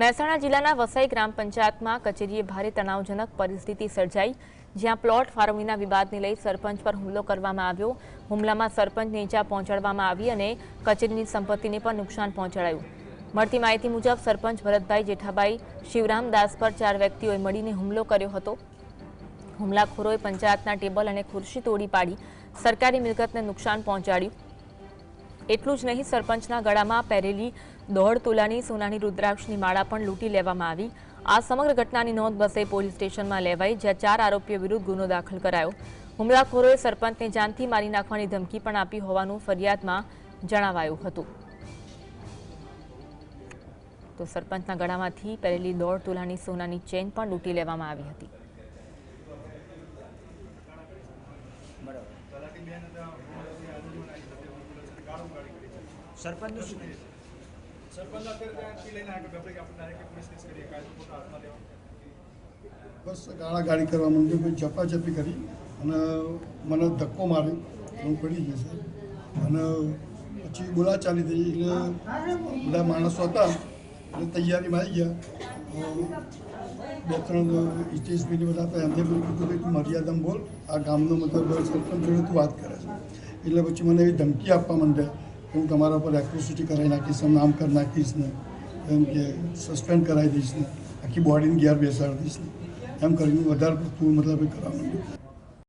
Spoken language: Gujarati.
મહેસાણા જિલ્લાના વસાઈ ગ્રામ પંચાયતમાં કચેરીએ ભારે તણાવજનક પરિસ્થિતિ સર્જાઈ, જ્યાં પ્લોટ ફાળવણીના વિવાદને લઈ સરપંચ પર હુમલો કરવામાં આવ્યો. હુમલામાં સરપંચને ઇજા પહોંચાડવામાં આવી અને કચેરીની સંપત્તિને પણ નુકસાન પહોંચાડાયું. મળતી માહિતી મુજબ સરપંચ ભરતભાઈ જેઠાભાઈ શિવરામદાસ પર ચાર વ્યક્તિઓએ મળીને હુમલો કર્યો હતો. હુમલાખોરોએ પંચાયતના ટેબલ અને ખુરશી તોડી પાડી. સરકારી મિલકતને નુકસાન પહોંચાડ્યું. એટલું જ નહીં, સરપંચના ગળામાં પહેરેલી દોઢ તોલાની સોનાની રુદ્રાક્ષની માળા પણ લૂંટી લેવામાં આવી. આ સમગ્ર ઘટનાની નોંધ બસે પોલીસ સ્ટેશનમાં લેવાઈ, જ્યાં ચાર આરોપીઓ વિરુદ્ધ ગુનો દાખલ કરાયો. હુમલાખોરોએ સરપંચને જાનથી મારી નાખવાની ધમકી પણ આપી હોવાનું ફરિયાદમાં જણાવાયું હતું. તો સરપંચના ગળામાંથી પહેરેલી દોઢ તોલાની સોનાની ચેન પણ લૂંટી લેવામાં આવી હતી. હાથમાં લેવા બસ ગાળાગાળી કરવા માંડ્યો કોઈ ઝપાઝપી કરી. અને મને ધક્કો માર્યો હું પડી ગયો છે. અને પછી બોલાચાલી થઈ. એટલે બધા માણસો હતા. એટલે તૈયારીમાં આવી ગયા. બે ત્રણ હિતેશભાઈને બધા હતા એમને બધું કીધું કે તું મર્યાદામાં બોલ. આ ગામનો મતલબ સરપંચ જોડે તું વાત કરે છે. એટલે પછી મને એવી ધમકી આપવા માંડે કે હું તમારા ઉપર એક્રોસિટી કરાવી નાખીશ નામ કરી નાખીશ ને, એમ કે સસ્પેન્ડ કરાવી દઈશ ને, આખી બોડીને ઘેર બેસાડી દઈશ ને. એમ કરીને વધારે પડતું મતલબ કરાવવાનું